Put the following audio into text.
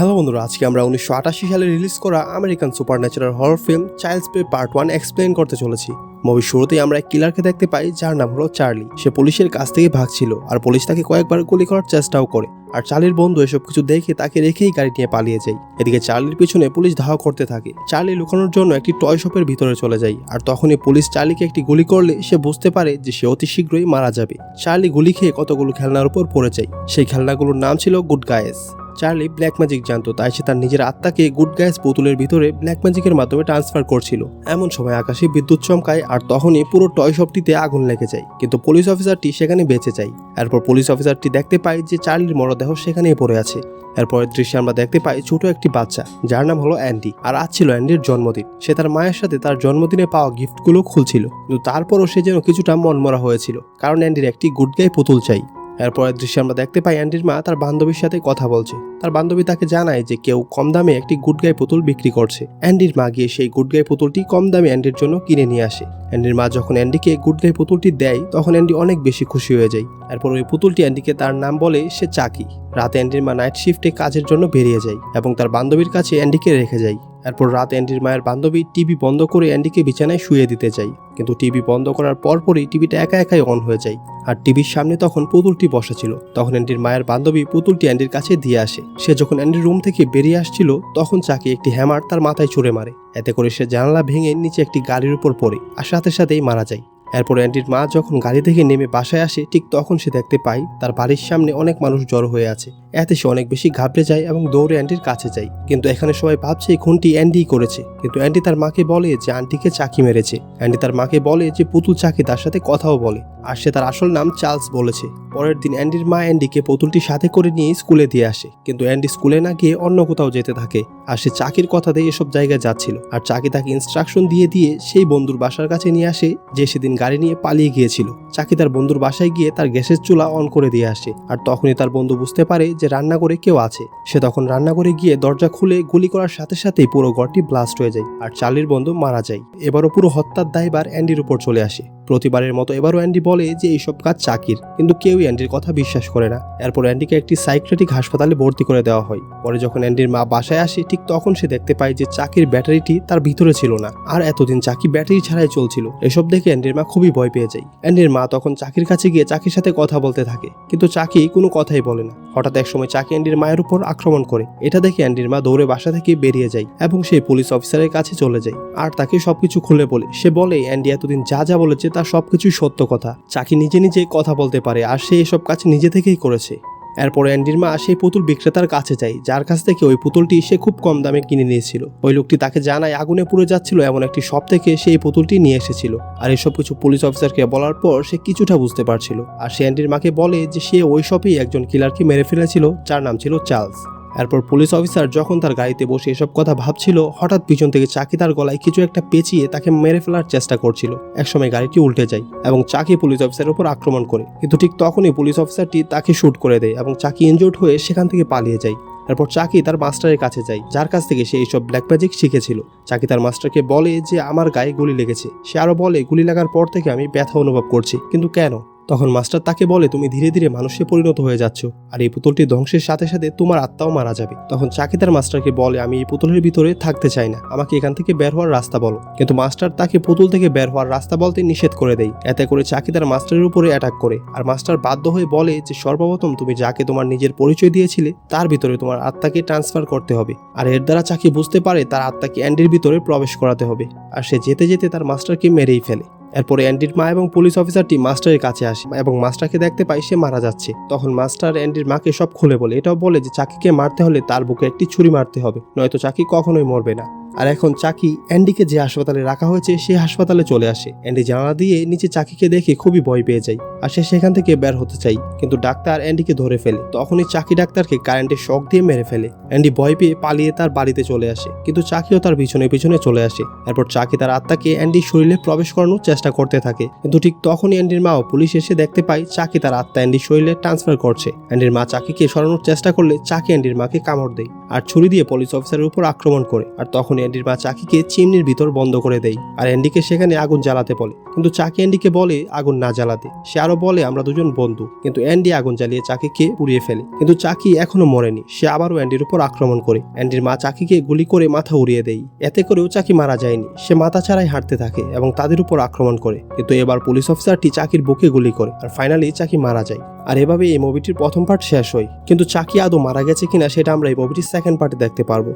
Hello বন্ধুরা, আজকে আমরা উনিশশো আটাশি সালে রিলিজ করা American supernatural horror film Child's Play part one explain করতে চলেছি। মুভির শুরুতেই আমরা এক কিলারকে দেখতে পাই, যার নাম হলো চার্লি। সে পুলিশের কাছ থেকে ভাগছিল আর পুলিশ তাকে কয়েকবার গুলি করার চেষ্টাও করে। আর চার্লির বন্ধু এসব কিছু দেখে তাকে রেখেই গাড়ি নিয়ে পালিয়ে যায়। এদিকে চার্লির পিছনে পুলিশ ধাওয়া করতে থাকে। চার্লি লুকানোর জন্য একটি টয় শপের ভিতরে চলে যায়। আর তখনই পুলিশ চার্লিকে একটি গুলি করলে সে বুঝতে পারে যে সে অতি শীঘ্রই মারা যাবে। চার্লি গুলি খেয়ে কতগুলো খেলনার উপর পড়ে যায়। সেই খেলনাগুলোর নাম ছিল Good Guys. Charlie black magic জানতো, তাই সে তার নিজের আত্মাকে গুড গাইস বোতলের ভিতরে ব্ল্যাক ম্যাজিকের মাধ্যমে ট্রান্সফার করছিল। এমন সময় আকাশে বিদ্যুৎ চমকায় আর তখনই পুরো টয় শপটিতে আগুন লেগে যায়, কিন্তু পুলিশ অফিসারটি সেখানে বেঁচে যায়। এরপর পুলিশ অফিসারটি দেখতে পায় যে চার্লির মরদেহ সেখানেই পড়ে আছে। এরপরের দৃশ্যে আমরা দেখতে পাই ছোট একটি বাচ্চা, যার নাম হলো অ্যান্ডি আর আজ ছিল অ্যান্ডির জন্মদিন। সে তার মায়ের সাথে তার জন্মদিনে পাওয়া গিফটগুলো খুলছিল, কিন্তু তারপরও সে যেন কিছুটা মনমরা হয়েছিল, কারণ অ্যান্ডির একটি গুড গাই পুতুল চাই। এরপরের দৃশ্যে আমরা দেখতে পাই অ্যান্ডির মা তার বান্ধবীর সাথে কথা বলছে। তার বান্ধবী তাকে জানায় যে কেউ কম দামে একটি গুড গাই পুতুল বিক্রি করছে। অ্যান্ডির মা গিয়ে সেই গুড গাই পুতুলটি কম দামে অ্যান্ডির জন্য কিনে নিয়ে আসে। অ্যান্ডির মা যখন অ্যান্ডিকে গুড গাই পুতুলটি দেয়, তখন অ্যান্ডি অনেক বেশি খুশি হয়ে যায়। এরপর ওই পুতুলটি অ্যান্ডিকে তার নাম বলে সে চাকি। রাতে অ্যান্ডির মা নাইট শিফটে কাজের জন্য বেরিয়ে যায় এবং তার বান্ধবীর কাছে অ্যান্ডিকে রেখে যায়। এরপর রাত অ্যান্ডির মায়ের বান্ধবী টিভি বন্ধ করে অ্যান্ডিকে বিছানায় শুয়ে দিতে চাই কিন্তু টিভি বন্ধ করার পরপরই টিভিটা একা একাই অন হয়ে যায়। আর টিভির সামনে তখন পুতুলটি বসা ছিল। তখন অ্যান্ডির মায়ের বান্ধবী পুতুলটি অ্যান্ডির কাছে দিয়ে আসে। সে যখন অ্যান্ডির রুম থেকে বেরিয়ে আসছিল, তখন চাকি একটি হ্যামার তার মাথায় ছুড়ে মারে। এতে করে সে জানালা ভেঙে নিচে একটি গাড়ির উপর পড়ে আর সাথে সাথেই মারা যায়। এরপর অ্যান্ডির মা যখন গাড়ি থেকে নেমে বাসায় আসে, ঠিক তখন সে দেখতে পায় তার বাড়ির সামনে অনেক মানুষ জড়ো হয়ে আছে। এতে সে অনেক বেশি ঘাবড়ে যায় এবং দৌড়ে অ্যান্ডির কাছে যায়। কিন্তু এখানে সবাই ভাবছে খুনটি অ্যান্ডিই করেছে। কিন্তু অ্যান্ডি তার মাকে বলে যে আন্টিকে চাকি মেরেছে। অ্যান্ডি তার মাকে বলে যে পুতুল চাকি তার সাথে কথাও বলে। আর সে তার আসল নাম চার্লস বলেছে। পরের দিন অ্যান্ডির মা অ্যান্ডিকে পুতুলটি সাথে করে নিয়ে স্কুলে দিয়ে আসে। কিন্তু অ্যান্ডি স্কুলে না গিয়ে অন্য কোথাও যেতে থাকে। আর সে চাকির কথা দিয়ে এসব জায়গায় যাচ্ছিল। আর চাকি তাকে ইনস্ট্রাকশন দিয়ে দিয়ে সেই বন্ধুর বাসার কাছে নিয়ে আসে, যে সেদিন গাড়ি নিয়ে পালিয়ে গিয়েছিল। চাকি তার বন্ধুর বাসায় গিয়ে তার গ্যাসের চুলা অন করে দিয়ে আসে আর তখনই তার বন্ধু বুঝতে পারে যে রান্নাঘরে কেউ আছে। সে তখন রান্নাঘরে গিয়ে দরজা খুলে গুলি করার সাথে সাথেই পুরো ঘরটি ব্লাস্ট হয়ে যায় আর চার্লির বন্ধু মারা যায়। এবারও পুরো হত্যার দায়বার অ্যান্ডির উপর চলে আসে। প্রতিবারের মতো এবারও অ্যান্ডি বলে যে এইসব কাজ চাকির, কিন্তু কেউই অ্যান্ডির কথা বিশ্বাস করে না। এরপর অ্যান্ডিকে একটি সাইক্রেটিক হাসপাতালে ভর্তি করে দেওয়া হয়। পরে যখন অ্যান্ডির মা বাসায় আসে, ঠিক তখন সে দেখতে পায় যে চাকির ব্যাটারিটি তার ভিতরে ছিল না। আর এতদিন চাকি ব্যাটারি ছাড়াই চলছিল। এসব দেখে অ্যান্ডির মা খুবই ভয় পেয়ে যায়। অ্যান্ডির মা তখন চাকির কাছে গিয়ে চাকির সাথে কথা বলতে থাকে, কিন্তু চাকি কোনো কথাই বলে না। হঠাৎ এক সময় চাকি অ্যান্ডির মায়ের উপর আক্রমণ করে। এটা দেখে অ্যান্ডির মা দৌড়ে বাসা থেকে বেরিয়ে যায় এবং সেই পুলিশ অফিসারের কাছে চলে যায়। আর তাকে সবকিছু খুলে বলে। সে বলে, অ্যান্ডি এতদিন যা যা বলেছে তার সবকিছুই সত্য কথা। চাকি নিজে নিজে কথা বলতে পারে, আর সে এসব কাজ নিজে থেকেই করেছে। এরপর অ্যান্ডির মা সেই পুতুল বিক্রেতার কাছে যায়, যার কাছ থেকে ওই পুতুলটি সে খুব কম দামে কিনে নিয়েছিল। ওই লোকটি তাকে জানায় আগুনে পুড়ে যাচ্ছিল এমন একটি শপ থেকে সেই পুতুলটি নিয়ে এসেছিল। আর এসব কিছু পুলিশ অফিসারকে বলার পর সে কিছুটা বুঝতে পারছিল। আর সে অ্যান্ডির মাকে বলে যে সে ওই শপেই একজন কিলারকে মেরে ফেলেছিল, যার নাম ছিল চার্লস। এরপর পুলিশ অফিসার যখন তার গাড়িতে বসে এসব কথা ভাবছিল, হঠাৎ পিছন থেকে চাকি তার গলায় কিছু একটা পেঁচিয়ে তাকে মেরে ফেলার চেষ্টা করছিল। একসময় গাড়িটি উল্টে যায় এবং চাকি পুলিশ অফিসারের উপর আক্রমণ করে। কিন্তু ঠিক তখনই পুলিশ অফিসারটি তাকে শ্যুট করে দেয় এবং চাকি ইনজোর্ড হয়ে সেখান থেকে পালিয়ে যায়। এরপর চাকি তার মাস্টারের কাছে যায়, যার কাছ থেকে সে এইসব ব্ল্যাক ম্যাজিক শিখেছিল। চাকি তার মাস্টারকে বলে যে, আমার গায়ে গুলি লেগেছে। সে আরও বলে, গুলি লাগার পর থেকে আমি ব্যথা অনুভব করছি, কিন্তু কেন? তখন মাস্টার তাকে বলে, তুমি ধীরে ধীরে মানুষে পরিণত হয়ে যাচ্ছ, আর এই পুতুলটি ধ্বংসের সাথে সাথে তোমার আত্মাও মারা যাবে। তখন চাকি তার মাস্টারকে বলে, আমি এই পুতুলের ভিতরে থাকতে চাই না, আমাকে এখান থেকে বের হওয়ার রাস্তা বলো। কিন্তু মাস্টার তাকে পুতুল থেকে বের হওয়ার রাস্তা বলতে নিষেধ করে দেয়। এতে করে চাকি তার মাস্টারের উপরে অ্যাটাক করে, আর মাস্টার বাধ্য হয়ে বলে যে, সর্বপ্রথম তুমি যাকে তোমার নিজের পরিচয় দিয়েছিলে, তার ভিতরে তোমার আত্মাকে ট্রান্সফার করতে হবে, আর এর দ্বারা চাকি বুঝতে পারে, তার আত্মাকে অ্যান্ডের ভিতরে প্রবেশ করাতে হবে। আর সে যেতে যেতে তার মাস্টারকে মেরেই ফেলে। এরপরে অ্যান্ডির মা এবং পুলিশ অফিসারটি মাস্টারের কাছে আসে এবং মাস্টারকে দেখতে পায় সে মারা যাচ্ছে। তখন মাস্টার অ্যান্ডির মাকে সব খুলে বলে, এটাও বলে যে চাকিকে মারতে হলে তার বুকে একটি ছুরি মারতে হবে, নয়তো চাকি কখনোই মরবে না। আর এখন চাকি অ্যান্ডিকে যে হাসপাতালে রাখা হয়েছে সেই হাসপাতালে চলে আসে। অ্যান্ডি জানালা দিয়ে নিচে চাকিকে দেখে খুবই ভয় পেয়ে যায়। আর সে সেখান থেকে বের হতে চাই কিন্তু ডাক্তার অ্যান্ডিকে ধরে ফেলে। তখনই চাকি ডাক্তারকে কারেন্টের শক দিয়ে মেরে ফেলে। অ্যান্ডি ভয় পেয়ে পালিয়ে তার বাড়িতে চলে আসে, কিন্তু চাকিও তার পিছনে পিছনে চলে আসে। এরপর চাকি তার আত্মাকে অ্যান্ডির শরীরে প্রবেশ করানোর চেষ্টা করতে থাকে। কিন্তু ঠিক তখনই অ্যান্ডির মাও পুলিশ এসে দেখতে পায়, চাকি তার আত্মা অ্যান্ডির শরীরে ট্রান্সফার করছে। অ্যান্ডির মা চাকিকে সরানোর চেষ্টা করলে চাকি অ্যান্ডির মাকে কামড় দেয়, আর ছুরি দিয়ে পুলিশ অফিসারের উপর আক্রমণ করে। আর তখন অ্যান্ডির মা চাকিকে চিমনির ভিতর বন্ধ করে দেয়, আর অ্যান্ডিকে সেখানে আগুন জ্বালাতে বলে। কিন্তু চাকি অ্যান্ডিকে বলে আগুন না জ্বালাতে। সে আরও বলে, আমরা দুজন বন্ধু। কিন্তু অ্যান্ডি আগুন জ্বালিয়ে চাকিকে পুড়িয়ে ফেলে। কিন্তু চাকি এখনও মরেনি। সে আবারও অ্যান্ডির উপর আক্রমণ করে। অ্যান্ডির মা চাকিকে গুলি করে মাথা উড়িয়ে দেয়। এতে করেও চাকি মারা যায়নি। সে মাথা ছাড়াই হাঁটতে থাকে এবং তাদের উপর আক্রমণ করে। কিন্তু এবার পুলিশ অফিসারটি চাকির বুকে গুলি করে, আর ফাইনালি চাকি মারা যায়। আর এভাবে এই মুভিটির প্রথম পার্ট শেষ হয়। কিন্তু চাকি আদৌ মারা গেছে কিনা, সেটা আমরা এই মুভিটির সেকেন্ড পার্টে দেখতে পারব।